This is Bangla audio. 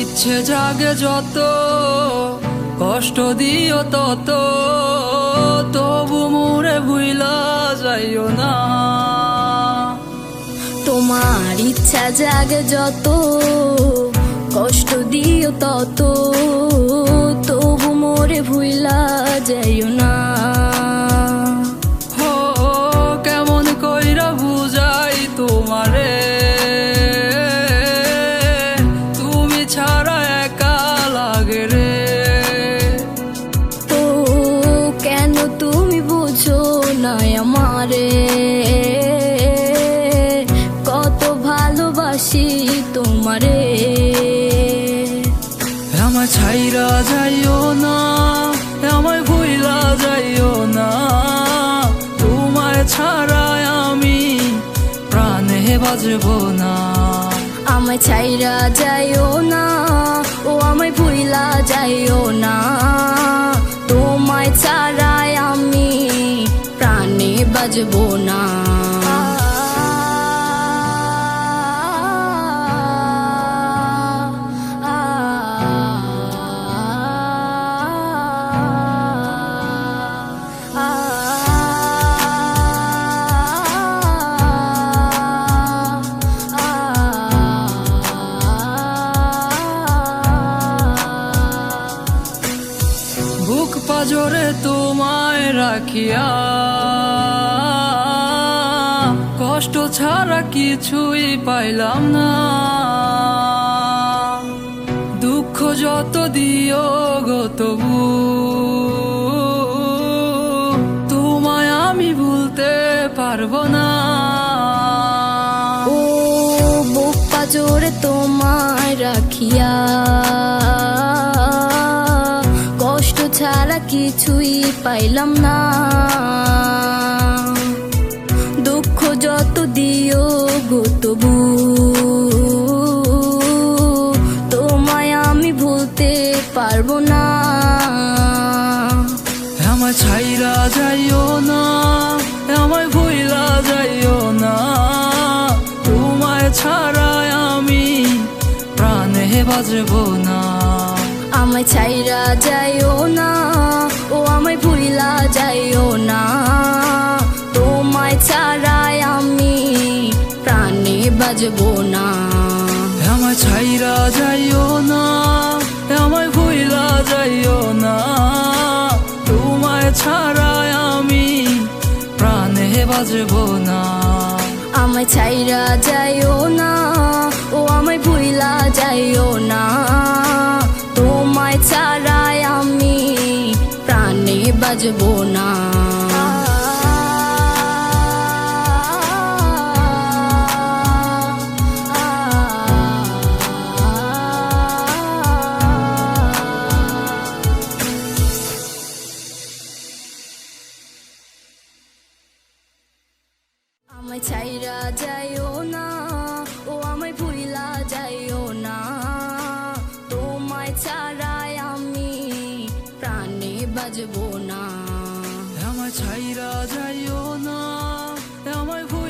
ইচ্ছে জাগে যত, কষ্ট দিও তত, তবু মোরে ভুইলা যাইও না। তোমার ইচ্ছা জাগে যত, কষ্ট দিও তত, তবু মোরে ভুইলা যাইও না। বুঝো না আমারে। কত ভালোবাসি তোমারে। আমার ছাইরা যাইও না আমায় ভুইলা যাইও না। তোমায় ছাড়াই আমি প্রাণে বাজবো না। আমায় ছাইরা যাইও না ও আমায় ভুইলা যাইও না। তোমায় প্রাণে বাজবো না। পাজরে তোমায় রাখিয়া। কষ্ট ছাড়া কিছুই পাইলাম না। দুঃখ যত দিও গো তবু, তোমায় আমি ভুলতে পারব না। ও বুক জোরে তোমায় রাখিয়া। ছাড়া কিছুই পাইলাম না। দুঃখ যত দিও গো তবু, তোমায় আমি ভুলতে পারব না। আমার ছাইরা যাইও না, আমায় ভুইলা যাইও না। তোমায় ছাড়া আমি প্রাণে বাজবো না। আমায় ছাইরা যাইও না ও আমায় ভুইলা যাইও না। তোমায় ছাড়াই আমি প্রাণে বাজবো না। আমার ছাইরা যাইও না আমায় ভুইলা যাইও না। তোমায় ছাড়াই আমি প্রাণে বাজবো না। আমায় ছাইরা যাইও না বাজবো না। বাজবো না। আমার ছাইরা যাইও না ভুইলা